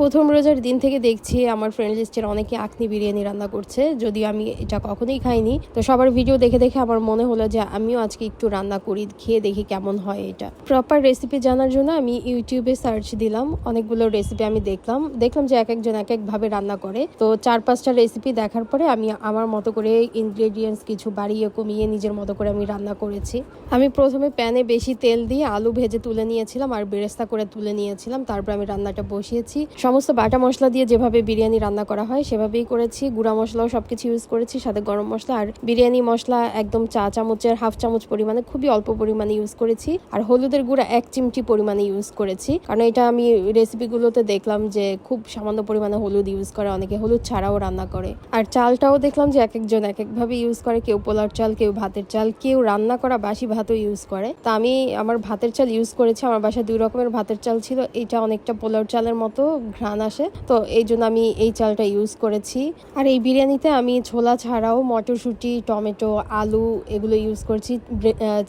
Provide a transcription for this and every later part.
প্রথম রোজার দিন থেকে দেখছি আমার ফ্রেন্ড লিস্টের অনেকে আখনি বিরিয়ানি রান্না করছে, যদিও আমি এটা কখনোই খাইনি। তো সবার ভিডিও দেখে দেখে আমার মনে হলো যে আমিও আজকে একটু রান্না করি, খেয়ে দেখি কেমন হয় এটা। প্রপার রেসিপি জানার জন্য আমি ইউটিউবে সার্চ দিলাম, অনেকগুলো রেসিপি আমি দেখলাম। দেখলাম যে এক একজন এক একভাবে রান্না করে। তো চার পাঁচটা রেসিপি দেখার পরে আমি আমার মতো করে ইনগ্রেডিয়েন্টস কিছু বাড়িয়ে কমিয়ে নিজের মতো করে আমি রান্না করেছি। আমি প্রথমে প্যানে বেশি তেল দিয়ে আলু ভেজে তুলে নিয়েছিলাম আর বেরেস্তা করে তুলে নিয়েছিলাম। তারপর আমি রান্নাটা বসিয়েছি। সমস্ত বাটা মশলা দিয়ে যেভাবে বিরিয়ানি রান্না করা হয়, সেভাবেই করেছি। গুঁড়া মশলাও সবকিছু ইউজ করেছি, সাথে গরম মশলা আর বিরিয়ানি মশলা একদম চা চামচের হাফ চামচ পরিমাণে খুবই অল্প পরিমাণে ইউজ করেছি। আর হলুদের গুঁড়া এক চিমটি পরিমাণে ইউজ করেছি। কারণ এটা আমি রেসিপিগুলোতে দেখলাম যে খুব সামান্য পরিমাণে হলুদ ইউজ করে, অনেকে হলুদ ছাড়াও রান্না করে। আর চালটাও দেখলাম যে এক একজন এক একভাবে ইউজ করে, কেউ পোলার চাল, কেউ ভাতের চাল, কেউ রান্না করা বাসি ভাতও ইউজ করে। তা আমি আমার ভাতের চাল ইউজ করেছি, আমার বাসায় দুই রকমের ভাতের চাল ছিল এটা অনেকটা পোলার চালের মতো ঘ্রাণ আসে। তো এই জন্য আমি এই চালটা ইউজ করেছি। আর এই বিরিয়ানিতে আমি ছোলা ছাড়াও মটরশুঁটি, টমেটো, আলু এগুলো ইউজ করেছি।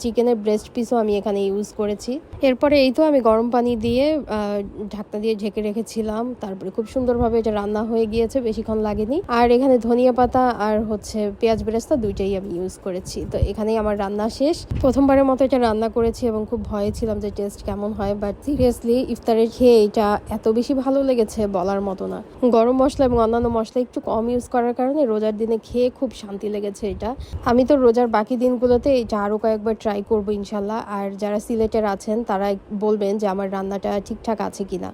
চিকেনের ব্রেস্ট পিসও আমি এখানে ইউজ করেছি। এরপরে এই তো আমি গরম পানি দিয়ে ঢাকনা দিয়ে ঢেকে রেখেছিলাম। তারপরে খুব সুন্দরভাবে এটা রান্না হয়ে গিয়েছে, বেশিক্ষণ লাগেনি। আর এখানে ধনিয়া পাতা আর হচ্ছে পেঁয়াজ বেরেস্তা দুইটাই আমি ইউজ করেছি। তো এখানেই আমার রান্না শেষ। প্রথমবারের মতো এটা রান্না করেছি এবং খুব ভয়ে ছিলাম যে টেস্ট কেমন হয়। বাট সিরিয়াসলি ইফতারের খেয়ে এটা এত বেশি ভালো লেগেছে বলার মতো না। গরম মশলা এবং অন্যান্য মশলা একটু কম ইউজ করার কারণে রোজার দিনে খেয়ে খুব শান্তি লেগেছে এটা। আমি তো রোজার বাকি দিনগুলোতে এটা আরও কয়েকবার ট্রাই করব ইনশাল্লাহ। আর যারা সিলেটের আছেন, তারা বলবেন যে আমার রান্নাটা ঠিকঠাক আছে কিনা।